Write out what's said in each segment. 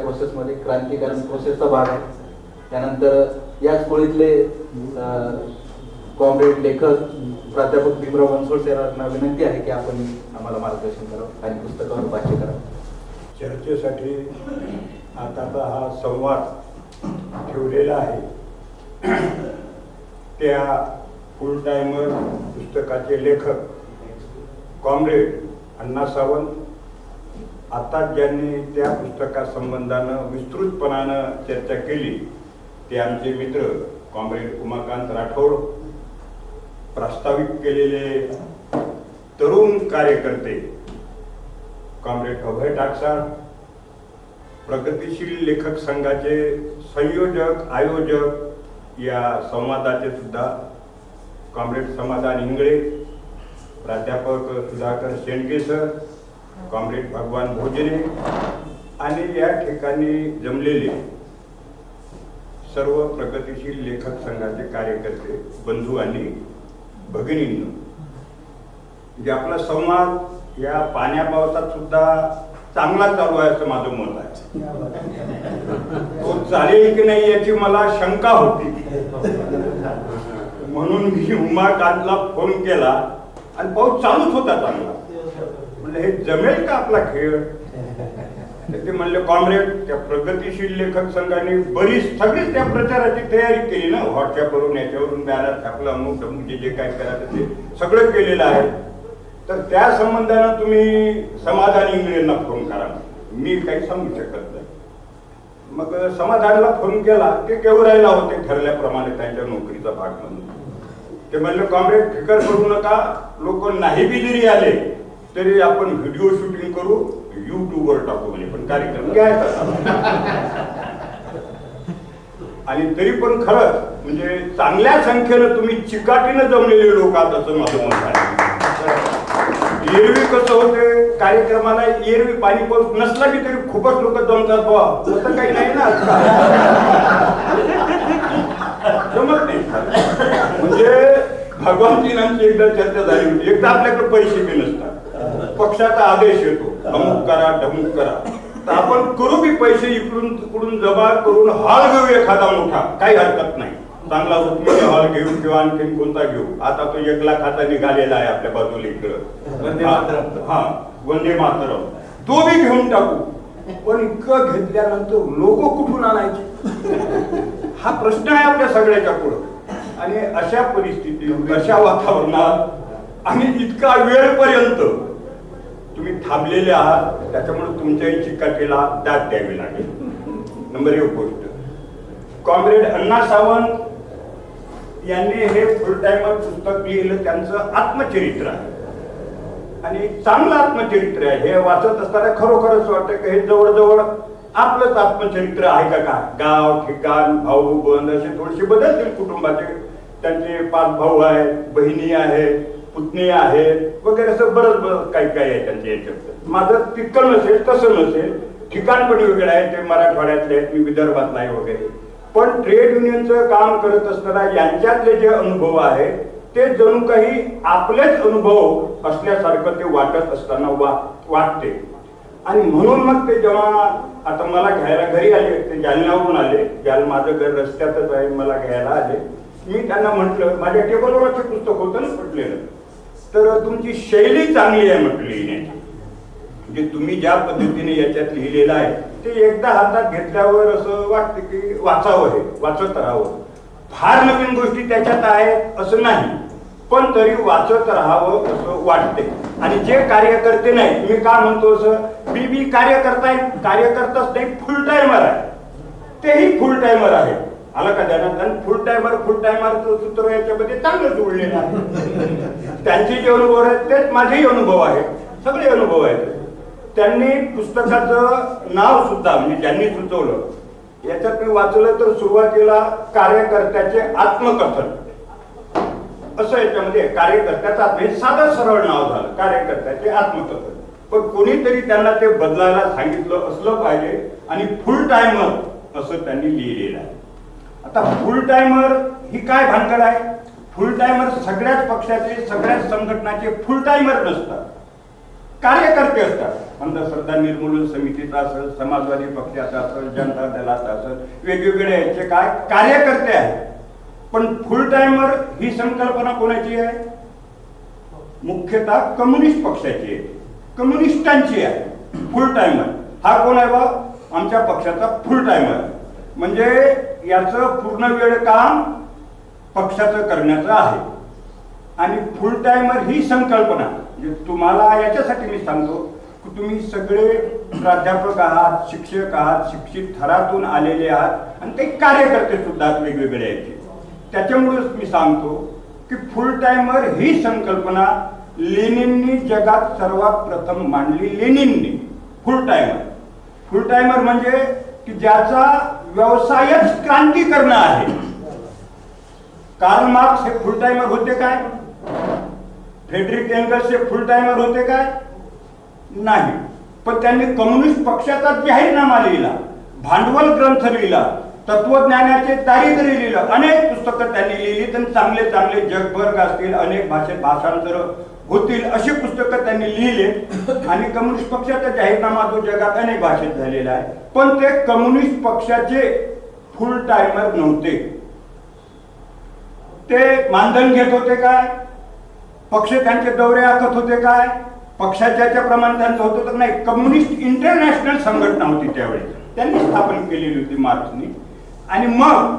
प्रोसेसमध्ये क्रांतिकारक प्रोसेसचा भाग आहे. त्यानंतर याच कोळीतले कॉम्रेड लेखक प्राध्यापक भीमराव बनसोड सरांना विनंती आहे की आपण आम्हाला मार्गदर्शन करावं आणि पुस्तकावर भाष्य करावं. चर्चेसाठी आताचा हा संवाद ठेवलेला आहे. त्या फुल टायमर पुस्तकाचे लेखक कॉम्रेड अण्णा सावंत आता ज्यांनी त्या पुस्तकासंबंधानं विस्तृतपणानं चर्चा केली ते आमचे मित्र कॉम्रेड उमाकांत राठोड प्रस्तावित केलेले तरुण कार्यकर्ते कॉम्रेड अभय टाकसाळ प्रगतिशील लेखक संघाचे संयोजक आयोजक या संवादाचे सुद्धा कॉम्रेड समाधान इंगळे प्राध्यापक सुधाकर शेंडगे सर कॉम्रेड भगवान भोजने आणि या ठिकाणी जमलेले सर्व प्रगतीशील लेखक संघाचे कार्यकर्ते बंधू आणि भगिनींनो म्हणजे आपला संवाद या पाण्या पावसात सुद्धा चांगला चालू आहे असं माझं मत आहे. तो चालेल की नाही याची मला शंका होती. म्हणून मी उमाकांतला फोन केला आणि पाऊस चालूच होता चांगला. म्हणलं हे जमेल का आपला खेळ? ते म्हणले कॉम्रेड त्या प्रगतिशील लेखक संघाने बरीच सगळीच त्या प्रचाराची तयारी केली ना. व्हॉट्सअपवरून याच्यावरून बॅनर छापलं अमुक तमुक जे काय करायचं ते सगळं केलेलं आहे. तर त्या संबंधानं तुम्ही समाधानी इंगळेंना फोन करा. मी काही सांगू शकत नाही. मग समाधानला फोन केला. ते केवरायला होते ठरल्याप्रमाणे त्यांच्या नोकरीचा भाग म्हणून. ते म्हणले कॉम्रेड फिकर करू नका. लोक नाही बी जरी आले. तरी आपण व्हिडिओ शूटिंग करू युट्यूबवर टाकू म्हणजे पण कार्यक्रम घ्यायचा आणि तरी पण खरंच म्हणजे चांगल्या संख्येनं तुम्ही चिकाटीनं जमलेले लोक आहात असं माझं मत आहे. एरवी कसं होते कार्यक्रमाला एरवी पाणी पाऊस नसला की तरी खूपच लोक जमतात बुवा. तसं काही नाही ना जमत नाही. म्हणजे भगवानजीनांची एकदा चर्चा झाली होती. एकदा आपल्याकडे पैसे बी नसतात. पक्षाचा आदेश येतो. अमुक करा ढमुक करा. तर आपण करू बी पैसे इकडून तिकडून जमा करून हॉल घेऊ एखादा मोठा. काही हरकत नाही. चांगला रुक्मिणी हॉल घेऊ किंवा आणखीन कोणता घेऊ. आता तो एक लाखाचा निघालेला आहे आपल्या बाजूला इकडं. वंदे मातरम. हा वंदे मातरम. तो बी घेऊन टाकू. पण इतकं घेतल्यानंतर लोक कुठून आणायचे? हा प्रश्न आहे आपल्या सगळ्याच्या पुढं. आणि अशा परिस्थितीत अशा वातावरणात आणि इतका वेळपर्यंत तुम्ही थांबलेले आहात त्याच्यामुळे तुमच्याही चिकाटीला दाद द्यावी लागेल. नंबर एक गोष्ट. कॉम्रेड अण्णा सावंत यांनी हे फुल टायमर पुस्तक लिहिलं त्यांचं आत्मचरित्र आहे. आणि चांगलं आत्मचरित्र आहे. हे वाचत असताना खरोखरच वाटतं की हे जवळजवळ आपलंच आत्मचरित्र आहे का काय? गाव ठिकाण भाऊ बंद असे थोडेसे बदलतील कुटुंबाचे. त्यांचे पाच भाऊ आहेत बहिणी आहेत. पुतणी आहेत वगैरे असं बरंच काही काही आहे त्यांच्या याच्यात माझं तितकं नसेल तसं नसेल ठिकाण पण वेगळं आहे ते मराठवाड्यातले आहेत मी विदर्भातला आहे वगैरे. पण ट्रेड युनियनचं काम करत असताना यांच्यातले जे अनुभव आहेत ते जणू काही आपलेच अनुभव असल्यासारखं ते वाटत असताना वा वाटते. आणि म्हणून मग ते जेव्हा आता मला घ्यायला घरी आले ते जालन्यावरून आले जाल माझं घर रस्त्यातच आहे मला घ्यायला आले. मी त्यांना म्हटलं माझ्या टेबलवरचे पुस्तक होतं ना पडलेलं तर तुमची शैली चांगली आहे म्हटली लिहिण्याची म्हणजे तुम्ही ज्या पद्धतीने याच्यात लिहिलेलं आहे ते एकदा हातात घेतल्यावर असं वाटतं की वाचावं हे वाचत राहावं. फार नवीन गोष्टी त्याच्यात आहेत असं नाही पण तरी वाचत राहावं असं वाटते. आणि जे कार्यकर्ते नाही मी का म्हणतो असं मी बी कार्यकर्ता कार्यकर्ताच नाही फुल टायमर आहे. तेही फुल टायमर आहे. आलं का त्यानंतर फुल टायमर फुल टायमर सूत्र याच्यामध्ये चांगलं जुळलेलं आहे. त्यांचे जे अनुभव आहेत तेच माझेही अनुभव आहेत. सगळे अनुभव आहेत. त्यांनी पुस्तकाचं नाव सुद्धा म्हणजे ज्यांनी सुचवलं याच्यात मी वाचलं तर सुरुवातीला कार्यकर्त्याचे आत्मकथन. असं याच्यामध्ये कार्यकर्त्याचं हे साधं सरळ नाव झालं कार्यकर्त्याचे आत्मकथन. पण कोणीतरी त्यांना ते बदलायला सांगितलं असलं पाहिजे आणि फुल टायमर असं त्यांनी लिहिलेलं आहे. आता फुल टायमर ही काय भानगड आहे? फुल टायमर सगळ्याच पक्षाचे सगळ्याच संघटनाचे फुल टायमर नसतात. कार्यकर्ते असतात. अंधश्रद्धा निर्मूलन समितीचा असेल समाजवादी पक्षाचा असेल जनता दलाचा असेल वेगवेगळे याचे काय? कार्यकर्ते आहेत. पण फुल टायमर ही संकल्पना कोणाची आहे? मुख्यतः कम्युनिस्ट पक्षाची आहे. कम्युनिस्टांची आहे. फुल टायमर हा कोण आहे बा? आमच्या पक्षाचा फुल टायमर म्हणजे याचं पूर्ण वेळ काम पक्षाचं करण्याचं आहे. आणि फुल टायमर ही संकल्पना म्हणजे तुम्हाला याच्यासाठी मी सांगतो की तुम्ही सगळे प्राध्यापक आहात शिक्षक आहात शिक्षित थरातून आलेले आहात आणि ते कार्यकर्ते सुद्धा वेगवेगळे आहेत. त्याच्यामुळेच मी सांगतो की फुल टायमर ही संकल्पना लेनिननी जगात सर्वात प्रथम मांडली लेनिननी. फुल टायमर फुल टायमर म्हणजे की ज्याचा व्यवसायच क्रांती करणं आहे. कार्ल मार्क्स हे फुल टाइमर होते काय? फ्रेडरिक एंगल्स हे फुल टाइमर होते काय? नाही. पण त्यांनी कम्युनिस्ट पक्षाचा जाहीरनामा लिहिला. भांडवल ग्रंथ लिहिला. तत्वज्ञानाचे दारिद्र्य लिहिलं. अनेक पुस्तकं त्यांनी लिहिली तर चांगले चांगले जगभर गाजतील. अनेक भाषेत भाषांतर होतील अशी पुस्तकं त्यांनी लिहिले. आणि कम्युनिस्ट पक्षाचा जाहीरनामा जो जगात अनेक भाषेत झालेला आहे. पण ते कम्युनिस्ट पक्षाचे फुल टायमर नव्हते. ते मानधन घेत होते काय? पक्ष त्यांचे दौरे आखत होते काय? पक्षाच्या प्रमाण त्यांचं होतं तर नाही? कम्युनिस्ट इंटरनॅशनल संघटना होती त्यावेळी. त्यांनी स्थापन केलेली होती मार्क्सनी आणि मग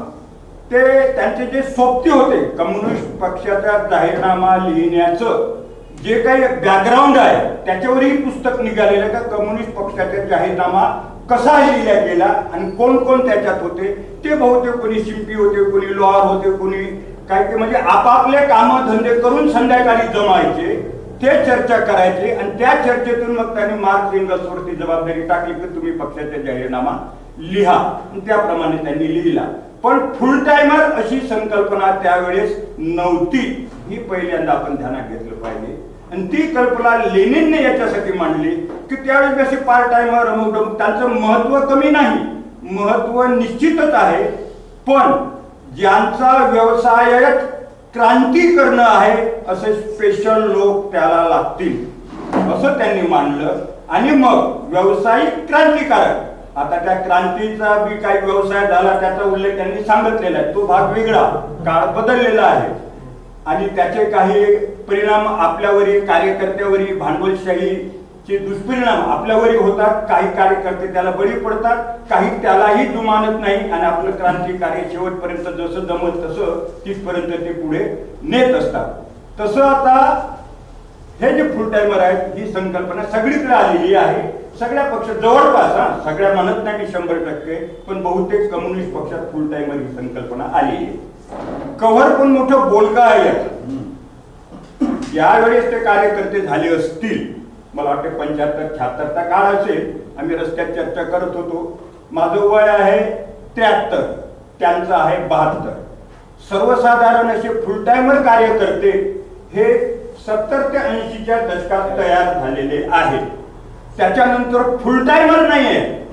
ते त्यांचे जे सोबती होते कम्युनिस्ट पक्षाचा जाहीरनामा लिहिण्याचं जे काही बॅकग्राऊंड आहे त्याच्यावरही पुस्तक निघालेलं का कम्युनिस्ट पक्षाचा जाहीरनामा कसा लिहिला गेला आणि कोण कोण त्याच्यात होते ते बहुतेक कोणी शिंपी होते कोणी लोहार होते कोणी काय ते म्हणजे आपापले कामं धंदे करून संध्याकाळी जमायचे ते चर्चा करायचे आणि त्या चर्चेतून मग त्यांनी मार्क लिंगसवरती जबाबदारी टाकली की तुम्ही पक्षाचा जाहीरनामा लिहा. आणि त्याप्रमाणे त्यांनी लिहिला. पण फुल टायमर अशी संकल्पना त्यावेळेस नव्हती. ही पहिल्यांदा आपण ध्यानात घेतलं पाहिजे. आणि ती कल्पना लेनिनने याच्यासाठी मांडली की त्यावेळेस असे पार्ट टाइमर अमुक डमुक त्यांचं महत्त्व कमी नाही. महत्त्व निश्चितच आहे. पण ज्यांचा व्यवसायात क्रांती करणं आहे असे स्पेशल लोक त्याला लागतील. असं त्यांनी मांडलं. आणि मग व्यावसायिक क्रांतिकारक. आता त्या क्रांतीचा बी काही व्यवसाय झाला त्याचा उल्लेख त्यांनी सांगितलेला आहे. तो भाग वेगळा. काळ बदललेला आहे. आणि त्याचे काही परिणाम आपल्यावरही कार्यकर्त्यावरही भांडवलशाहीचे दुष्परिणाम आपल्यावरही होतात. काही कार्यकर्ते त्याला बळी पडतात काही त्यालाही जुमानत नाही आणि आपलं क्रांती कार्य शेवटपर्यंत जसं जमत तसं तिथपर्यंत ते पुढे नेत असतात. तसं आता हे जे फुल टायमर आहेत ही संकल्पना सगळीकडे आलेली आहे. सगळ्या पक्ष जवळपास हा सगळ्या म्हणत नाही की शंभर टक्के पण बहुतेक कम्युनिस्ट पक्षात फुल टायमर ही संकल्पना आलेली आहे. कव्हर पण मोठं बोलका आहे याचं. ज्यावेळेस ते कार्यकर्ते झाले असतील मला वाटते पंच्याहत्तर शहात्तरचा काळ असेल आम्ही रस्त्यात चर्चा करत होतो. माझं वय आहे त्र्याहत्तर त्यांचं आहे बहात्तर. सर्वसाधारण असे फुल टाइमर कार्यकर्ते हे सत्तर ते ऐंशीच्या दशकात तयार झालेले आहेत. त्याच्यानंतर फुलटायमर नाही आहे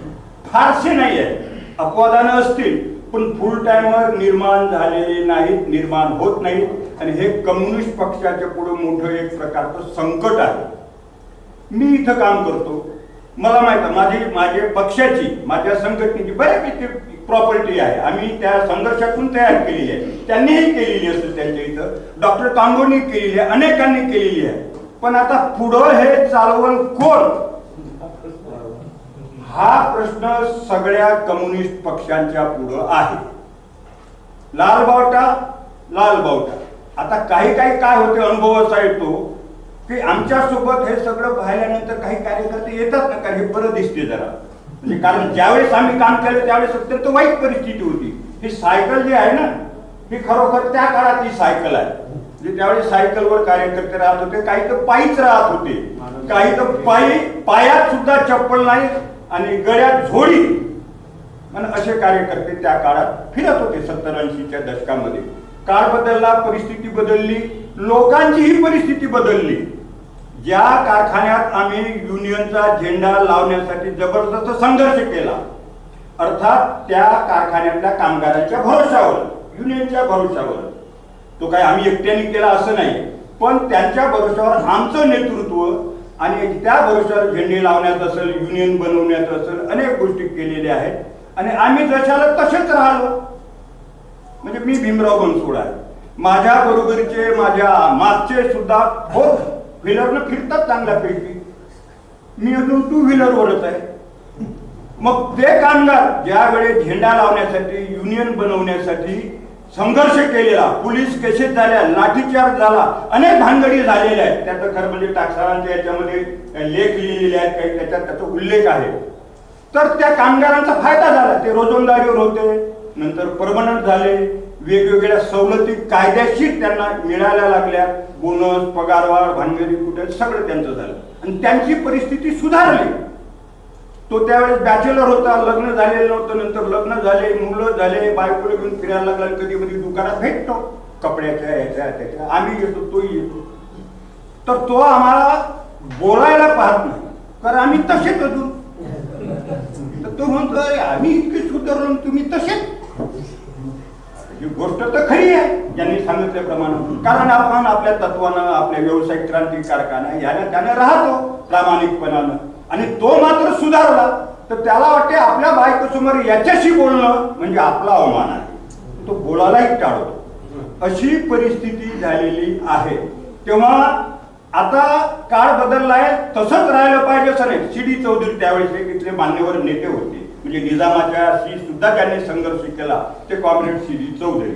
फारसे नाही आहे अपवादानं असतील पण फुल टाइमर निर्माण झालेले नाहीत निर्माण होत नाहीत. आणि हे कम्युनिस्ट पक्षाच्या पुढे मोठं एक प्रकारचं संकट आहे. मी इथं काम करतो. मला माहीत आहे माझी माझ्या पक्षाची माझ्या संघटनेची बऱ्यापैकी प्रॉपर्टी आहे. आम्ही त्या संघर्षातून तयार केलेली आहे. त्यांनीही केलेली असते त्यांच्या इथं. डॉक्टर कांगोनी केलेली आहे अनेकांनी केलेली आहे. पण आता पुढं हे चालवण कोण? हा प्रश्न सगळ्या कम्युनिस्ट पक्षांच्या पुढं आहे. लाल बावटा लाल बावटा. आता काही काही काय होते अनुभव असा येतो की आमच्यासोबत हे सगळं पाहिल्यानंतर काही कार्यकर्ते येतात ना कारण हे बरं दिसते जरा. म्हणजे कारण ज्यावेळेस आम्ही काम केलं त्यावेळेस अत्यंत वाईट परिस्थिती होती. ही सायकल जी आहे ना ही खरोखर त्या काळात ही सायकल आहे. म्हणजे त्यावेळेस सायकलवर कार्यकर्ते राहत होते काही तर पायीच राहत होते. काही तर पायी पायात सुद्धा चप्पल नाही आणि गळ्यात झोडी आणि असे कार्यकर्ते त्या काळात फिरत होते सत्तर ऐंशीच्या दशकामध्ये. काळ बदलला परिस्थिती बदलली लोकांचीही परिस्थिती बदलली. ज्या कारखान्यात आम्ही युनियनचा झेंडा लावण्यासाठी जबरदस्त संघर्ष केला अर्थात त्या कारखान्यातल्या कामगारांच्या भरोशावर युनियनच्या भरोशावर तो काय आम्ही एकट्याने केला असं नाही पण त्यांच्या भरोशावर आमचं नेतृत्व आणि त्या भरोश्यावर झेंडे लावण्यात असेल युनियन बनवण्यात असेल अनेक गोष्टी केलेल्या आहेत. आणि आम्ही जशाला तसेच राहिलो. म्हणजे मी भीमराव बनसोड आहे. माझ्या बरोबरीचे माझ्या मागचे सुद्धा फोर व्हीलरनं फिरतात चांगल्यापैकी मी अजून टू व्हीलर ओढत आहे. मग ते कामगार ज्या झेंडा लावण्यासाठी युनियन बनवण्यासाठी संघर्ष केलेला पोलीस केसेस झाल्या लाठीचार्ज झाला अनेक भानगडी झालेल्या आहेत. त्याचं खरं म्हणजे टाकसारांच्या याच्यामध्ये लेख लिहिलेले आहेत काही त्याच्यात त्याचा उल्लेख आहे. तर त्या कामगारांचा फायदा झाला. ते रोजंदारीवर होते नंतर परमनंट झाले वेगवेगळ्या सवलती कायद्याशीर त्यांना मिळायला लागल्या. बोनस पगारवाढ भानगडी कुठे सगळं त्यांचं झालं. आणि त्यांची परिस्थिती सुधारली. तो त्यावेळेस बॅचलर होता लग्न झालेलं नव्हतं नंतर लग्न झाले मुलं झाले बायकोला घेऊन फिरायला लागला कधी कधी दुकानात भेटतो कपड्याच्या ह्याच्या त्याच्या आम्ही येतो तोही येतो. तर तो आम्हाला बोलायला पाहत नाही कारण आम्ही तसेच अजून. तर तो म्हणतोय आम्ही इतके सुधारलो तुम्ही तसेच. ही गोष्ट तर खरी आहे ज्यांनी सांगितल्याप्रमाणे. कारण आपण आपल्या तत्वानं आपल्या व्यावसायिक क्रांतिकारकानं याने त्याने राहतो प्रामाणिकपणानं. आणि तो मात्र सुधारला तर त्याला वाटते आपल्या बायकोसमोर याच्याशी बोलणं म्हणजे आपला अवमान आहे. तो बोलायलाही टाळतो. अशी परिस्थिती झालेली आहे. तेव्हा आता काळ बदललाय तसंच राहिलं पाहिजे असं नाही सी डी चौधरी त्यावेळेस इथले मान्यवर नेते होते. म्हणजे निजामाच्याशी सुद्धा त्यांनी संघर्ष केला ते कॉम्रेड सी डी चौधरी.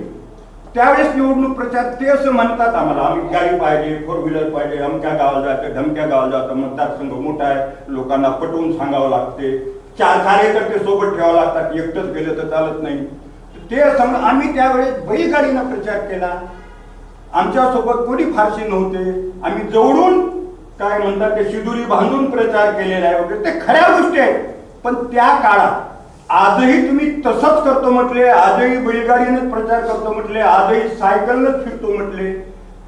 त्यावेळेस निवडणूक प्रचार ते असं म्हणतात आम्हाला आम्ही गाडी पाहिजे फोर व्हीलर पाहिजे अमक्या गावाला जायचं धमक्या गावाला जायचं मतदारसंघ मोठा आहे लोकांना पटवून सांगावं लागते. चार कार्यकर्ते सोबत ठेवावं लागतात एकटंच गेलं तर चालत नाही. ते सम आम्ही त्यावेळेस बैलगाडीनं प्रचार केला. आमच्यासोबत कोणी फारसे नव्हते. आम्ही जवळून काय म्हणतात ते शिदुरी बांधून प्रचार केलेला आहे वगैरे ते खऱ्या गोष्टी आहेत. पण त्या काळात आजही तुम्ही तसंच करतो म्हटले आजही बैलगाडीनेच प्रचार करतो म्हटले आजही सायकलनच फिरतो म्हटले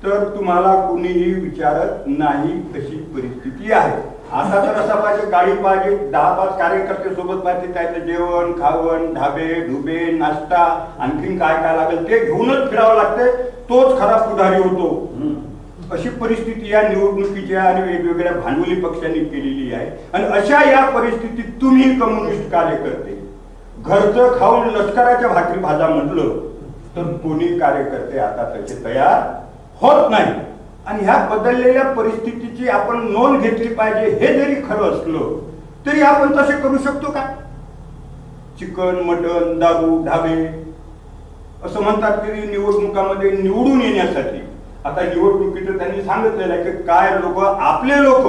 तर तुम्हाला कोणीही विचारत नाही अशी परिस्थिती आहे. आता तर असं पाहिजे गाडी पाहिजे दहा पाच कार्यकर्ते सोबत पाहिजे त्याचं जेवण खावण ढाबे ढुबे नाश्ता आणखीन काय काय लागेल ते घेऊनच फिरावं लागते तोच खरा पुढारी होतो. अशी परिस्थिती या निवडणुकीच्या आणि वेगवेगळ्या भांडवली पक्षांनी केलेली आहे. आणि अशा या परिस्थितीत तुम्ही कम्युनिस्ट कार्यकर्ते घरचं खाऊन लष्कराच्या भाकरी भाजा म्हटलं तर कोणी कार्यकर्ते आता तसे तयार होत नाही. आणि ह्या बदललेल्या परिस्थितीची आपण नोंद घेतली पाहिजे हे जरी खरं असलं तरी आपण तसे करू शकतो का? चिकन मटन दारू ढाबे असं म्हणतात की निवडणुकामध्ये निवडून येण्यासाठी. आता निवडणुकीचं त्यांनी सांगितलेलं आहे की काय लोक आपले लोक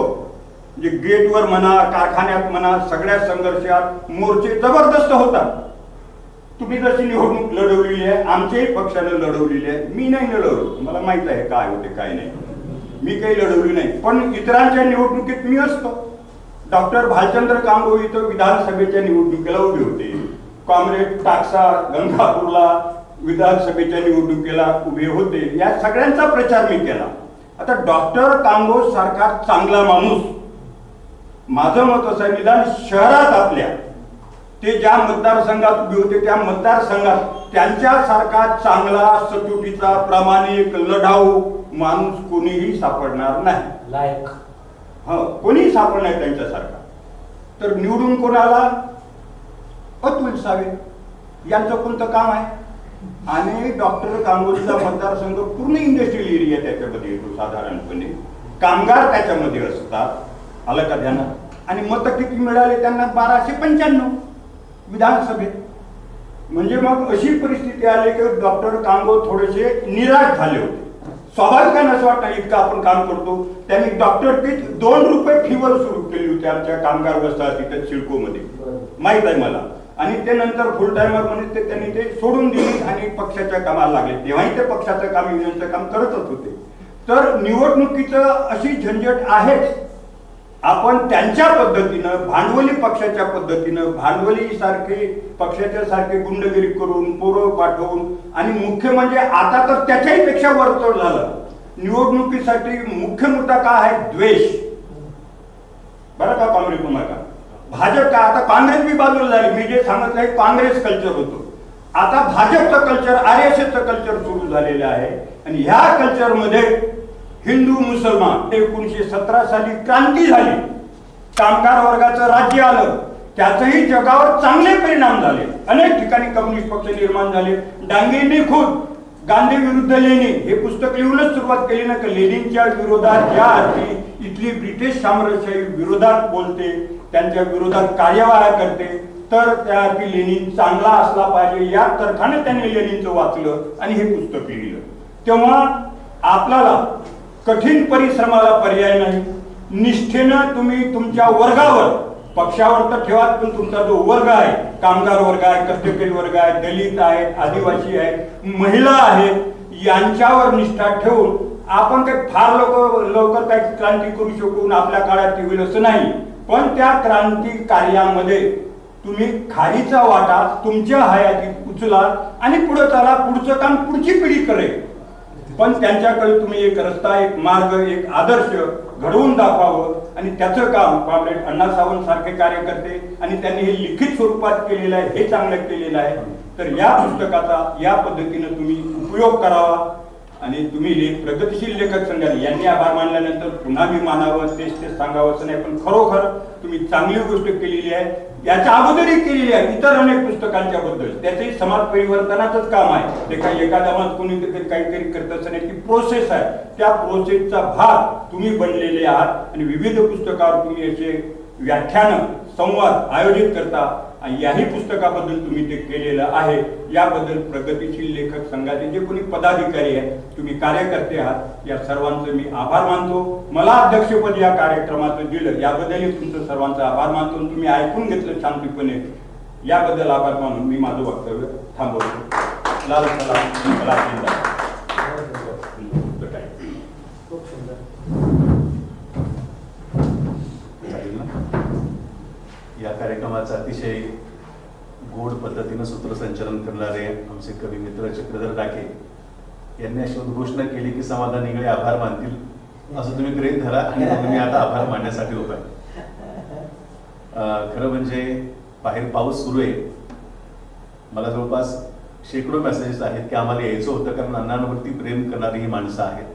म्हणजे गेटवर म्हणा कारखान्यात म्हणा सगळ्या संघर्षात मोर्चे जबरदस्त होतात. तुम्ही जशी निवडणूक लढवलेली आहे आमच्याही पक्षानं लढवलेली आहे. मी नाही लढवलो. मला माहीत आहे काय होते काय नाही. मी काही लढवली नाही. पण इतरांच्या निवडणुकीत मी असतो. डॉक्टर भालचंद्र कांबो इथं विधानसभेच्या निवडणुकीला उभे होते. कॉम्रेड टाकसा गंगापूरला विधानसभेच्या निवडणुकीला उभे होते. या सगळ्यांचा प्रचार मी केला. आता डॉक्टर कांबो सारखा चांगला माणूस माझं मत असं आहे निदान शहरात आपल्या ते ज्या मतदारसंघात उभे होते त्या मतदारसंघात त्यांच्यासारखा चांगला सचोटीचा प्रामाणिक लढाऊ माणूस कोणीही सापडणार नाही. लायक. हो कोणीही सापडणार नाही त्यांच्यासारखा तर निवडून कोणाला? अतुल सावे. यांचं कोणतं काम आहे? आणि डॉक्टर कांबोजीचा मतदारसंघ पूर्ण इंडस्ट्रियल एरिया त्याच्यामध्ये येतो साधारणपणे. कामगार त्याच्यामध्ये असतात. आलं का ध्यानात? आणि मत किती मिळाले त्यांना बाराशे पंच्याण्णव विधानसभेत. म्हणजे मग अशी परिस्थिती आली की डॉक्टर कांगो थोडेसे निराश झाले होते. स्वाभाविकानं असं वाटतं इतकं आपण काम करतो. त्यांनी डॉक्टर किट दोन रुपये फीवर सुरू केली होती आमच्या कामगार व्यवस्था तिथे सिडकोमध्ये. माहीत आहे मला. आणि ते नंतर फुल टायमर म्हणून ते त्यांनी ते सोडून दिले आणि पक्षाच्या कामाला लागले. तेव्हाही ते पक्षाचं काम युनियनचं काम करतच होते. तर निवडणुकीचं अशी झंझट आहेच. आपण त्यांच्या पद्धतीनं भांडवली पक्षाच्या पद्धतीनं भांडवली सारखे पक्षाच्या सारखे गुंडगिरी करून पोरं पाठवून आणि मुख्य म्हणजे आता तर त्याच्याही पेक्षा वरचढ झालं. निवडणुकीसाठी मुख्य मुद्दा का आहे? द्वेष. बरं का काँग्रेस तुम्हाला भाजप का आता काँग्रेस बी बाजूला झाली. मी जे सांगत आहे काँग्रेस कल्चर होतो. आता भाजपचं कल्चर आर एस एसचं कल्चर सुरू झालेलं आहे. आणि ह्या कल्चरमध्ये हिंदू मुसलमान एकोणीसशे सतरा साली क्रांती झाली. कामगार वर्गाचं राज्य आलं. त्याचंही जगावर चांगले परिणाम झाले. अनेक ठिकाणी कम्युनिस्ट पक्ष निर्माण झाले. डांगेंनी खुद गांधी विरुद्ध लेनिन हे पुस्तक लिहूनच सुरुवात केली ना की? लेनिनच्या विरोधात ज्या अर्थी इथली ब्रिटिश साम्राज्याच्या विरोधात बोलते त्यांच्या विरोधात कार्यवाहा करते. तर त्या अर्थी लेनिन चांगला असला पाहिजे या तर्खाने त्यांनी लेनिनचं वाचलं आणि हे पुस्तक लिहिलं. तेव्हा आपल्याला कठीण परिश्रमाला पर्याय नाही. निष्ठेनं तुम्ही तुमच्या वर्गावर पक्षावर तर ठेवा पण तुमचा जो वर्ग आहे कामगार वर्ग आहे कष्टकरी वर्ग आहे दलित आहेत आदिवासी आहेत महिला आहेत यांच्यावर निष्ठा ठेवून आपण काही फार लोक लवकर काही क्रांती करू शकून आपल्या काळात ती होईल असं नाही. पण त्या क्रांती कार्यामध्ये तुम्ही खारीचा वाटा तुमच्या हयातीत उचला आणि पुढे चला पुढचं काम पुढची पिढी करेल. पण त्यांच्याकडे तुम्ही एक रस्ता एक मार्ग एक आदर्श घडवून दाखवावं आणि त्याचं काम कॉम्रेड अण्णा सावंत सारखे कार्यकर्ते आणि त्यांनी हे लिखित स्वरूपात केलेलं आहे हे चांगलं केलेलं आहे. तर या पुस्तकाचा या पद्धतीनं तुम्ही उपयोग करावा आणि तुम्ही ले प्रगतिशील लेखक संघाने यांनी आभार मानल्यानंतर पुन्हा मी मानावं तेच ते सांगावं असं नाही पण खरोखर तुम्ही चांगली गोष्ट केलेली आहे. याच्या अगोदरही केलेली आहे. इतर अनेक पुस्तकांच्या बद्दल. त्याचंही समाज परिवर्तनाचंच काम आहे. ते काही एखाद्या मत कोणी काहीतरी करत असं नाही ती प्रोसेस आहे. त्या प्रोसेसचा भाग तुम्ही बनलेले आहात. आणि विविध पुस्तकावर तुम्ही याचे व्याख्यानं संवाद आयोजित करता. याही पुस्तकाबद्दल तुम्ही ते केलेलं आहे याबद्दल प्रगतीशील लेखक संघाचे जे कोणी पदाधिकारी आहेत तुम्ही कार्यकर्ते आहात या सर्वांचं मी आभार मानतो. मला अध्यक्षपद या कार्यक्रमाचं दिलं याबद्दलही तुमचं सर्वांचा आभार मानतो तुम्ही ऐकून घेतलं शांतीपणे. याबद्दल आभार मानून मी माझं वक्तव्य थांबवतो. लाल सलाम. या अतिशय गोड पद्धतीनं सूत्रसंचालन करणारे आमचे कवी मित्र चक्रधर टाके यांनी अशी उद्घोषणा केली की समाधान निगळे आभार मानतील असं तुम्ही गृहीत धरा आणि तुम्ही आता आभार मानण्यासाठी उभा आहे. खरं म्हणजे बाहेर पाऊस सुरू आहे. मला जवळपास शेकडो मेसेजेस आहेत की आम्हाला यायचं होतं कारण अण्णांवरती प्रेम करणारी ही माणसं आहेत.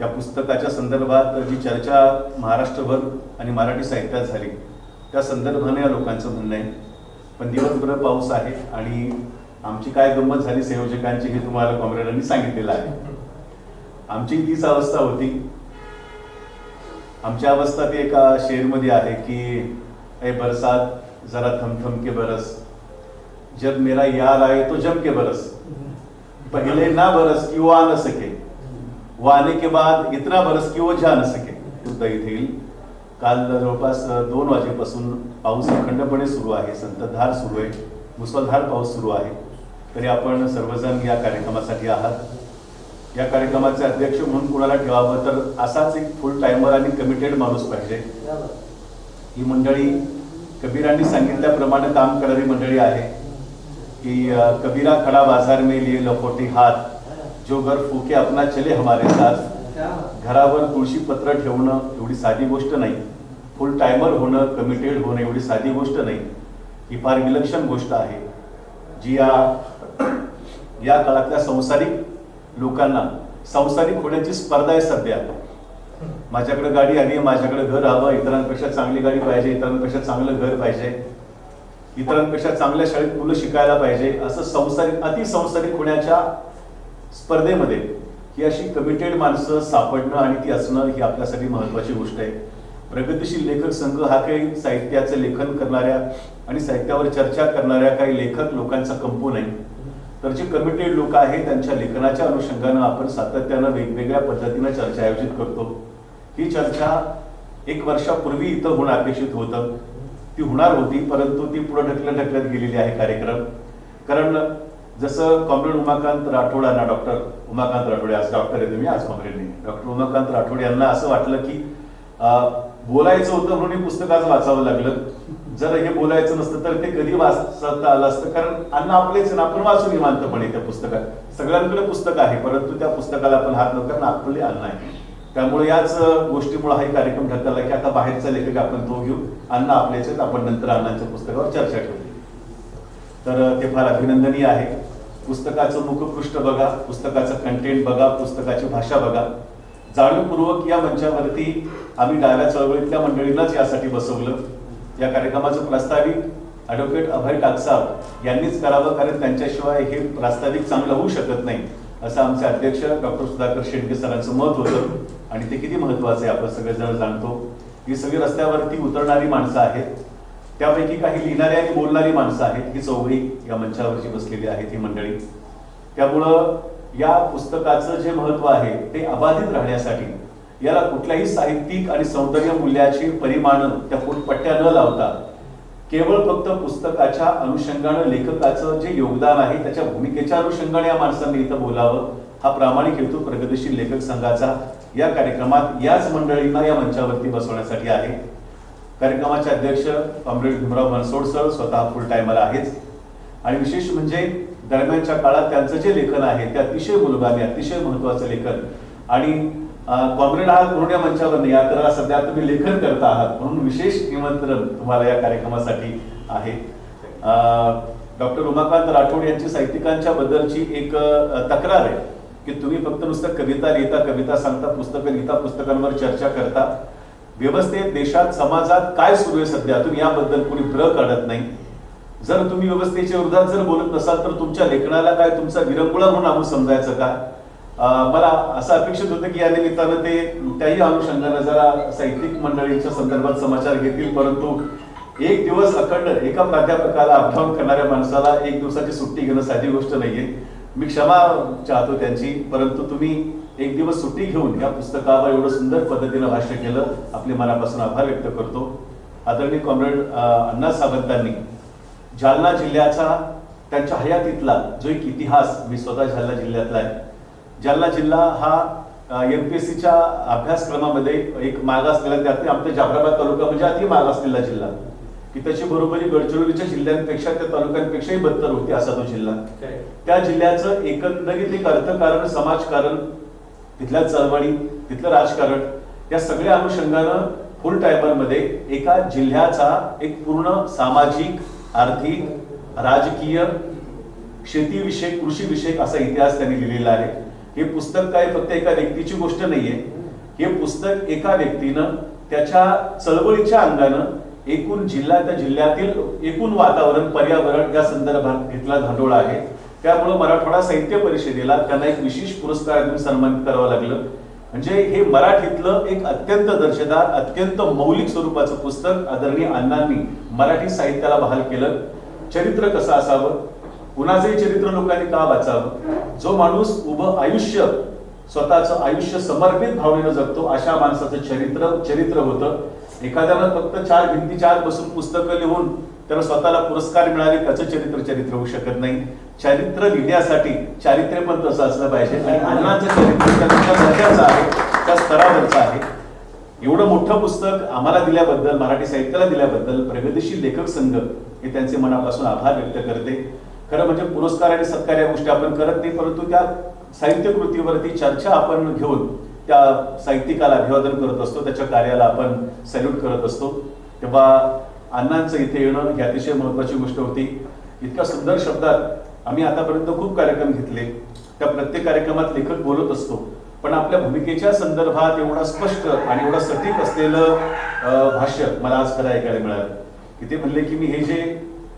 या पुस्तकाच्या संदर्भात जी चर्चा महाराष्ट्रभर आणि मराठी साहित्यात झाली त्या संदर्भाने या लोकांचं म्हणणं आहे. पण दिवसभर पाऊस आहे आणि आमची काय गंमत झाली संयोजकांची हे तुम्हाला कॉम्रेडांनी सांगितलेलं आहे. आमची तीच अवस्था होती. आमची अवस्था ती एका शेरमध्ये आहे की ए बरसात जरा थमथम के बरस. जब मेरा यार आए तो जम के बरस. पहले ना बरस की वो आ न सके. वो आने के बाद इतना बरस की वो जा न सके. सुद्धा इथे येईल. काल जवळपास दोन वाजेपासून पाऊस अखंडपणे सुरू आहे संततधार सुरू आहे मुसळधार पाऊस सुरू आहे. तरी आपण सर्वजण या कार्यक्रमासाठी आहात. या कार्यक्रमाचे अध्यक्ष म्हणून कुणाला ठेवावं तर असाच एक फुल टायमर आणि कमिटेड माणूस पाहिजे. ही मंडळी कबीरांनी सांगितल्याप्रमाणे काम करणारी मंडळी आहे. की कबीरा खडा बाजार में लिए लखोटी हात जो घर फुके अपना चले हमारे साथ. घरावर तुळशी पत्र ठेवणं एवढी साधी गोष्ट नाही. फुल टायमर होणं कमिटेड होणं एवढी साधी गोष्ट नाही. ही फार विलक्षण गोष्ट आहे जी या या काळातल्या संसारिक लोकांना संसारिक होण्याची स्पर्धा आहे सध्या. माझ्याकडे गाडी आली आहे माझ्याकडे घर हवं इतरांपेक्षा चांगली गाडी पाहिजे इतरांपेक्षा चांगलं घर पाहिजे इतरांपेक्षा चांगल्या शाळेत मुलं शिकायला पाहिजे असं संसारिक अतिसंसारिक होण्याच्या स्पर्धेमध्ये ही अशी कमिटेड माणसं सापडणं आणि ती असणं ही आपल्यासाठी महत्वाची गोष्ट आहे. प्रगतिशील लेखक संघ हा काही साहित्याचं लेखन करणाऱ्या आणि साहित्यावर चर्चा करणाऱ्या काही लेखक लोकांचा कंपू नाही. तर जे कमिटेड लोक आहेत त्यांच्या लेखनाच्या अनुषंगानं आपण सातत्यानं वेगवेगळ्या पद्धतीनं चर्चा आयोजित करतो. ही चर्चा एक वर्षापूर्वी इथं होणं अपेक्षित होतं. ती होणार होती परंतु ती पुढे ढकलत ढकलत गेलेली आहे कार्यक्रम. कारण जसं कॉम्रेड उमाकांत राठोड यांना डॉक्टर उमाकांत राठोडे आज डॉक्टर आहे तुम्ही आज कॉम्रेड नाही डॉक्टर उमाकांत राठोड यांना असं वाटलं की बोलायचं होतं म्हणून हे पुस्तक आज वाचावं लागलं. जर हे बोलायचं नसतं तर ते कधी वाचता आलं असतं? कारण अन्न आपलेच आहे ना, आपण वाचून निवांतपणे त्या पुस्तकात. सगळ्यांकडे पुस्तक आहे परंतु त्या पुस्तकाला आपण हात न कारण आपले अन्न आहे. त्यामुळे याच गोष्टीमुळे हा कार्यक्रम ढकलला की आता बाहेरचा लेखक आपण तो घेऊ. अन्न आपल्याचे आहेत आपण नंतर अण्णांच्या पुस्तकावर चर्चा ठेवू तर ते फार अभिनंदनीय आहे. पुस्तकाचं मुखपृष्ठ बघा पुस्तकाचं कंटेंट बघा पुस्तकाची भाषा बघा. जाणीवपूर्वक या मंचावरती आम्ही डाव्या चळवळीतल्या मंडळींनाच यासाठी बसवलं. या कार्यक्रमाचं प्रास्ताविक ॲडव्होकेट अभय टाकसाब यांनीच करावं कारण त्यांच्याशिवाय हे प्रास्ताविक चांगलं होऊ शकत नाही असं आमचे अध्यक्ष डॉक्टर सुधाकर शेंडके सरांचं मत होतं आणि ते किती महत्वाचं आहे आपण सगळेजण जाणतो. ही सगळी रस्त्यावरती उतरणारी माणसं आहेत. त्यापैकी काही लिहिणारी आणि बोलणारी माणसं आहेत ही चौघी या मंचावरची बसलेली आहेत ही मंडळी. त्यामुळं या पुस्तकाचं जे महत्त्व आहे ते अबाधित राहण्यासाठी याला कुठल्याही साहित्यिक आणि सौंदर्य मूल्याची परिमाण त्या फुटपट्ट्या न लावता केवळ फक्त पुस्तकाच्या अनुषंगानं लेखकाचं जे योगदान आहे त्याच्या भूमिकेच्या अनुषंगाने या माणसांनी इथं बोलावं हा प्रामाणिक हेतू प्रगतीशील लेखक संघाचा या कार्यक्रमात याच मंडळींना या मंचावरती बसवण्यासाठी आहे. कार्यक्रमाचे अध्यक्ष कॉम्रेड भीमराव बनसोड सर स्वतः फुल टायमर आहेच. आणि विशेष म्हणजे दरम्यानच्या काळात त्यांचं जे लेखन आहे ते अतिशय मुलगामी अतिशय महत्वाचं लेखन. आणि कॉम्रेड आहात पूर्ण या मंचावर नाही तर सध्या तुम्ही लेखन करता आहात म्हणून विशेष निमंत्रण तुम्हाला या कार्यक्रमासाठी आहे. डॉक्टर उमाकांत राठोड यांची साहित्यिकांच्या बद्दलची एक तक्रार आहे की तुम्ही फक्त नुसतं कविता लिहिता कविता सांगता पुस्तकं लिहिता पुस्तकांवर चर्चा करता. व्यवस्थेत देशात समाजात काय सुरू आहे सध्या? तुम्ही याबद्दल कोणी ब्र काढत नाही. जर तुम्ही व्यवस्थेच्या विरोधात जर बोलत नसाल तर तुमच्या लेखनाला काय तुमचा विरंगुळा म्हणून आपण समजायचं का? मला असं अपेक्षित होतं की या निमित्तानं ते त्याही अनुषंगानं जरा साहित्यिक मंडळींच्या संदर्भात समाचार घेतील परंतु एक दिवस अखंड एका प्राध्यापकाला अपडाऊन करणाऱ्या माणसाला एक दिवसाची सुट्टी घेणं साधी गोष्ट नाहीये. मी क्षमा चाहतो त्यांची परंतु तुम्ही एक दिवस सुट्टी घेऊन या पुस्तकावर एवढं सुंदर पद्धतीनं भाष्य केलं आपले मनापासून आभार व्यक्त करतो. आदरणीय कॉम्रेड अं, अण्णा सावंतांनी जालना जिल्ह्याचा त्यांच्या हयातीतला जो एक इतिहास मी स्वतः जालना जिल्ह्यातला आहे. जालना जिल्हा हा एम पी एस सीच्या अभ्यासक्रमामध्ये एक मागासलेला त्यात आमचा जाफराबाद तालुका म्हणजे अति मागासलेला जिल्हा. की त्याची बरोबरी गडचिरोलीच्या जिल्ह्यांपेक्षा त्या तालुक्यांपेक्षाही बदतर होती असा तो जिल्हा. त्या जिल्ह्याचं एकंदरीत एक अर्थकारण समाजकारण तिथल्या चळवळी तिथलं राजकारण या सगळ्या अनुषंगानं फुल टायमरमध्ये एका जिल्ह्याचा एक पूर्ण सामाजिक आर्थिक राजकीय शेतीविषयक कृषीविषयक असा इतिहास त्यांनी लिहिलेला आहे. हे पुस्तक काय फक्त एका व्यक्तीची गोष्ट नाहीये. हे पुस्तक एका व्यक्तीनं त्याच्या चळवळीच्या अंगानं एकूण जिल्हा त्या जिल्ह्यातील एकूण वातावरण पर्यावरण या संदर्भात घेतला धांडोळा आहे. त्यामुळं मराठवाडा साहित्य परिषदेला त्यांना एक विशेष पुरस्कार देऊन सन्मानित करावं लागलं. म्हणजे हे मराठीतलं एक अत्यंत दर्जेदार अत्यंत मौलिक स्वरूपाचं पुस्तक आदरणीय अण्णांनी मराठी साहित्याला बहाल केलं. चरित्र कसं असावं? कुणाचंही चरित्र लोकांनी का वाचावं? जो माणूस उभं आयुष्य स्वतःचं आयुष्य समर्पित भावनेनं जगतो अशा माणसाचं चरित्र चरित्र होतं. एखाद्यानं फक्त चार भिंतीच्या आत बसून पुस्तकं लिहून त्याला स्वतःला पुरस्कार मिळाले त्याचं चरित्र चरित्र होऊ शकत नाही. चरित्र लिहिण्यासाठी चारित्र्य पण तसं असलं पाहिजे. आणि अण्णांचं चरित्र आहे त्या स्तरावरचं आहे. एवढं मोठं पुस्तक आम्हाला दिल्याबद्दल मराठी साहित्याला दिल्याबद्दल प्रगतीशील लेखक संघ हे त्यांचे मनापासून आभार व्यक्त करते. खरं म्हणजे पुरस्कार आणि सत्कार या गोष्टी आपण करत नाही परंतु त्या साहित्य कृतीवरती चर्चा आपण घेऊन त्या साहित्यिकाला अभिवादन करत असतो त्याच्या कार्याला आपण सॅल्यूट करत असतो. तेव्हा अण्णांचं इथे येणं ही अतिशय महत्वाची गोष्ट होती. इतक्या सुंदर शब्दात आम्ही आतापर्यंत खूप कार्यक्रम घेतले. त्या प्रत्येक कार्यक्रमात लेखक बोलत असतो. पण आपल्या भूमिकेच्या संदर्भात एवढा स्पष्ट आणि एवढा सटीक असलेलं भाष्य मला आज खरं ऐकायला मिळालं. की ते म्हणले की मी हे जे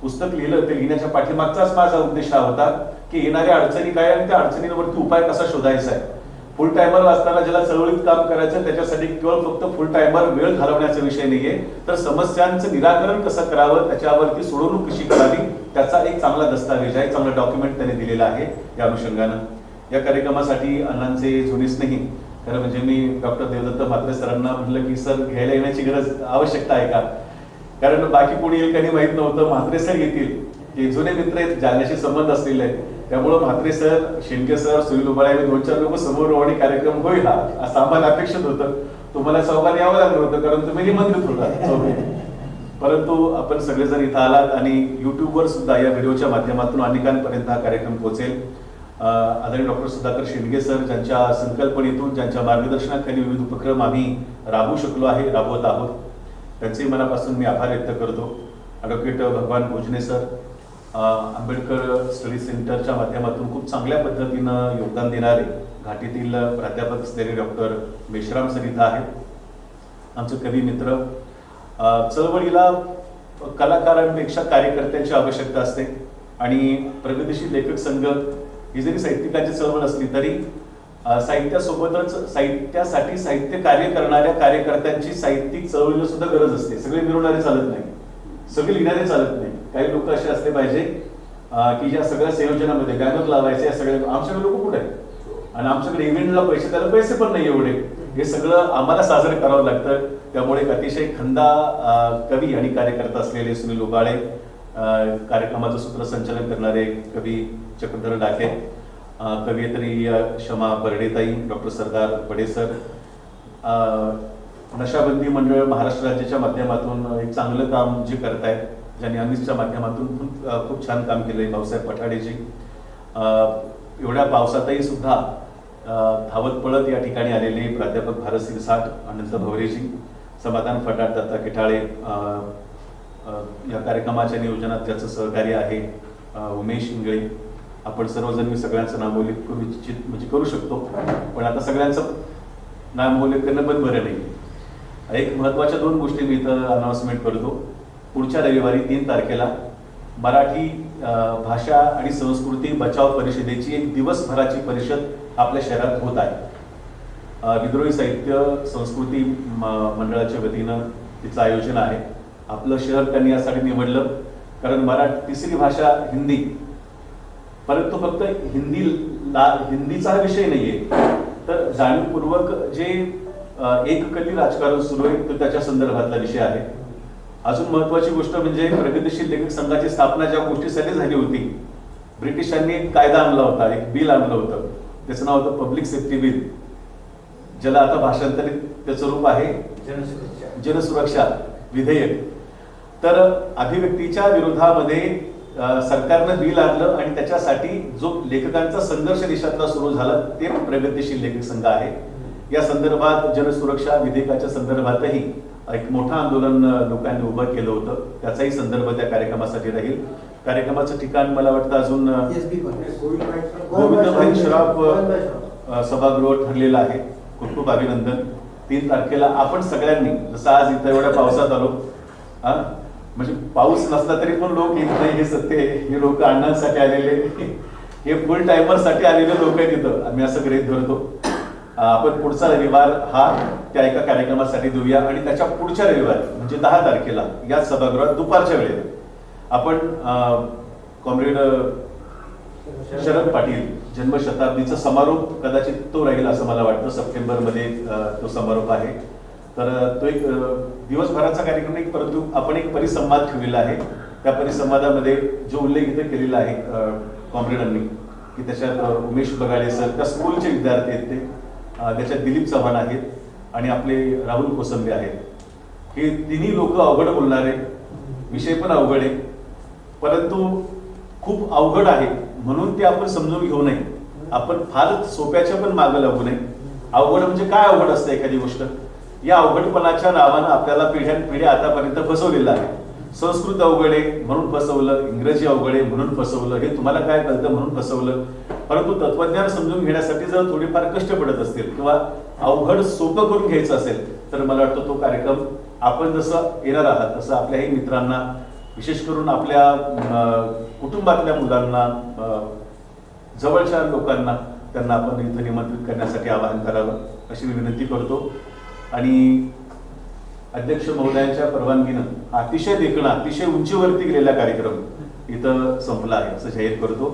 पुस्तक लिहिलं ते लिहिण्याच्या पाठीमागचाच माझा उद्देश हा होता की येणाऱ्या अडचणी काय आणि त्या अडचणींवरती उपाय कसा शोधायचा आहे. फुल टायमर असताना ज्याला चळवळीत काम करायचं त्याच्यासाठी केवळ फक्त फुल टायमर वेळ घालवण्याचा विषय नाहीये. तर समस्यांचं निराकरण कसं करावं त्याच्यावरती सोडवणूक कशी करावी त्याचा एक चांगला दस्तावेज आहे चांगला डॉक्युमेंट त्यांनी दिलेला आहे या अनुषंगानं. या कार्यक्रमासाठी अण्णांचे जुने स्नेही खरं म्हणजे मी डॉक्टर देवदत्त म्हात्रे सरांना म्हटलं की सर घ्यायला येण्याची गरज आवश्यकता आहे का? कारण बाकी कोणी येईल काही माहीत नव्हतं. म्हात्रे सर येतील. की जुने मित्र आहेत जाण्याशी संबंध असलेले आहेत. त्यामुळं म्हात्रे सर शेंडके सर सुनील उबाळे आणि दोन चार लोक समोर आणि कार्यक्रम होईल हा. असं आम्हाला अपेक्षित होतं. तुम्हाला चौकात यावं लागलं होतं कारण तुम्ही निमंत्रित होता. परंतु आपण सगळेजण इथं आलात आणि युट्यूबवर सुद्धा या व्हिडिओच्या माध्यमातून अनेकांपर्यंत हा कार्यक्रम पोहोचेल. आदरणीय डॉक्टर सुधाकर शेंडगे सर ज्यांच्या संकल्पनेतून ज्यांच्या मार्गदर्शनाखाली विविध उपक्रम आम्ही राबवू शकलो आहे राबवत आहोत. त्यांचे मनापासून मी आभार व्यक्त करतो. ॲडव्होकेट भगवान भोजने सर आंबेडकर स्टडी सेंटरच्या माध्यमातून खूप चांगल्या पद्धतीनं योगदान देणारे घाटीतील प्राध्यापक असलेले डॉक्टर मेश्राम सरिता आहेत. आमचे कवी मित्र. चळवळीला कलाकारांपेक्षा कार्यकर्त्यांची आवश्यकता असते आणि प्रगतीशील लेखक संघ ही जरी साहित्यिकांची चळवळ असली तरी साहित्यासोबतच साहित्यासाठी साहित्य कार्य करणाऱ्या कार्यकर्त्यांची साहित्यिक चळवळीला सुद्धा गरज असते. सगळे मिळवणारे चालत नाही. सगळे लिहिणारे चालत नाही. काही लोक असे असले पाहिजे की ज्या सगळ्या संयोजनामध्ये बॅनर लावायचे या सगळ्या आमच्याकडे लोक कुठे आहेत? आणि आमच्याकडे इव्हेंटला पैसे त्याला पैसे पण नाही एवढे. हे सगळं आम्हाला साजरं करावं लागतं. त्यामुळे एक अतिशय खंदा कवी आणि कार्यकर्ता असलेले सुनील उबाळे कार्यक्रमाचं सूत्रसंचालन करणारे कवी चक्रधर डाके अ, कवयित्री क्षमा बर्डेताई डॉक्टर सरदार बडेसर नशाबंदी मंडळ महाराष्ट्र राज्याच्या माध्यमातून एक चांगलं काम जे करतायत ज्यांनी अमितच्या माध्यमातून खूप छान काम केलंय भाऊसाहेब पठाडेजी. एवढ्या पावसातही सुद्धा धावत पळत या ठिकाणी आलेले प्राध्यापक भारत सिरसाट अनंत भवरेजी समाधान फटाट दत्ता किठाळे या कार्यक्रमाच्या नियोजनात ज्याचं सहकार्य आहे उमेश इंगळे. आपण सर्वजण मी सगळ्यांचं नामोल्लेख करू इच्छित म्हणजे करू शकतो. पण आता सगळ्यांचं नामोल्लेख करणं पण बरं नाही. एक महत्त्वाच्या दोन गोष्टी मी इथं अनाउन्समेंट करतो. पुढच्या रविवारी तीन तारखेला मराठी भाषा आणि संस्कृती बचाव परिषदेची एक दिवसभराची परिषद आपल्या शहरात होत आहे. विद्रोही साहित्य संस्कृती म- मंडळाच्या वतीनं तिचं आयोजन आहे. आपलं शहर त्यांनी यासाठी निवडलं कारण मराठी तिसरी भाषा हिंदी. परंतु फक्त हिंदी ला हिंदीचा विषय विषय नाहीये. तर जाणीवपूर्वक जे अ, एककली राजकारण सुरू आहे तो त्याच्या संदर्भातला विषय आहे. अजून महत्वाची गोष्ट म्हणजे प्रगतीशील लेखक संघाची स्थापना ज्या गोष्टीसाठी झाली होती ब्रिटिशांनी एक कायदा आणला होता एक बिल आणलं होतं. त्याचं नाव होतं पब्लिक सेफ्टी बिल. ज्याला आता भाषांतरित त्याचं रूप आहे जनसुरक्षा. विधेयक. तर अभिव्यक्तीच्या विरोधामध्ये सरकारनं बिल आणलं आणि त्याच्यासाठी जो लेखकांचा संघर्ष देशातला सुरू झाला ते प्रगतीशील लेखक संघ आहे. या संदर्भात जनसुरक्षा विधेयकाच्या संदर्भातही एक मोठं आंदोलन लोकांनी उभं केलं होतं. त्याचाही संदर्भ त्या कार्यक्रमासाठी राहील. कार्यक्रमाचं ठिकाण मला वाटतं अजून गोविंदभाई श्रॉफ सभागृह ठरलेलं आहे. खूप खूप अभिनंदन. तीन तारखेला आपण सगळ्यांनी जसं आज इथं एवढ्या पावसात आलो हा म्हणजे पाऊस नसला तरी पण लोक येत नाही हे सत्य. हे लोक अण्णांसाठी आलेले हे फुल टायमरसाठी आलेले लोक आहेत इथं. आम्ही असं गृहीत धरतो. आपण पुढचा रविवार हा त्या एका कार्यक्रमासाठी देऊया आणि त्याच्या पुढच्या रविवारी म्हणजे दहा तारखेला या सभागृहात दुपारच्या वेळेला आपण कॉम्रेड शरद पाटील जन्मशताब्दीचा समारोप कदाचित तो राहील असं मला वाटतं. सप्टेंबरमध्ये तो समारोप आहे. तर तो एक दिवसभराचा कार्यक्रम एक परंतु आपण एक परिसंवाद ठेवलेला आहे. त्या परिसंवादामध्ये जो उल्लेख इथे केलेला आहे कॉम्रेडांनी की त्याच्यात उमेश बगाडे सर त्या स्कूलचे विद्यार्थी आहेत ते. त्याच्यात दिलीप चव्हाण आहेत आणि आपले राहुल कोसंबे आहेत. हे तिन्ही लोक अवघड बोलणारे विषय पण अवघड आहे. परंतु खूप अवघड आहे म्हणून ते आपण समजून घेऊ नये. आपण फार सोप्याच्या पण मागं लागू नये. अवघड म्हणजे काय अवघड असतं एखादी गोष्ट? या अवघडपणाच्या नावानं आपल्याला पिढ्यान पिढी आतापर्यंत फसवलेलं आहे. संस्कृत अवघड आहे म्हणून फसवलं इंग्रजी अवघड आहे म्हणून फसवलं हे तुम्हाला काय कळतं म्हणून फसवलं? परंतु तत्वज्ञान समजून घेण्यासाठी जर थोडीफार कष्ट पडत असतील किंवा अवघड सोपं करून घ्यायचं असेल तर मला वाटतं तो कार्यक्रम आपण जसं येणार आहात तसं आपल्याही मित्रांना विशेष करून आपल्या कुटुंबातल्या मुलांना जवळच्या लोकांना त्यांना आपण इथं निमंत्रित करण्यासाठी आवाहन करावं अशी मी विनंती करतो. आणि अध्यक्ष महोदयांच्या परवानगीनं अतिशय देखणं अतिशय उंचीवरती गेलेला कार्यक्रम इथं संपला आहे असं जाहीर करतो.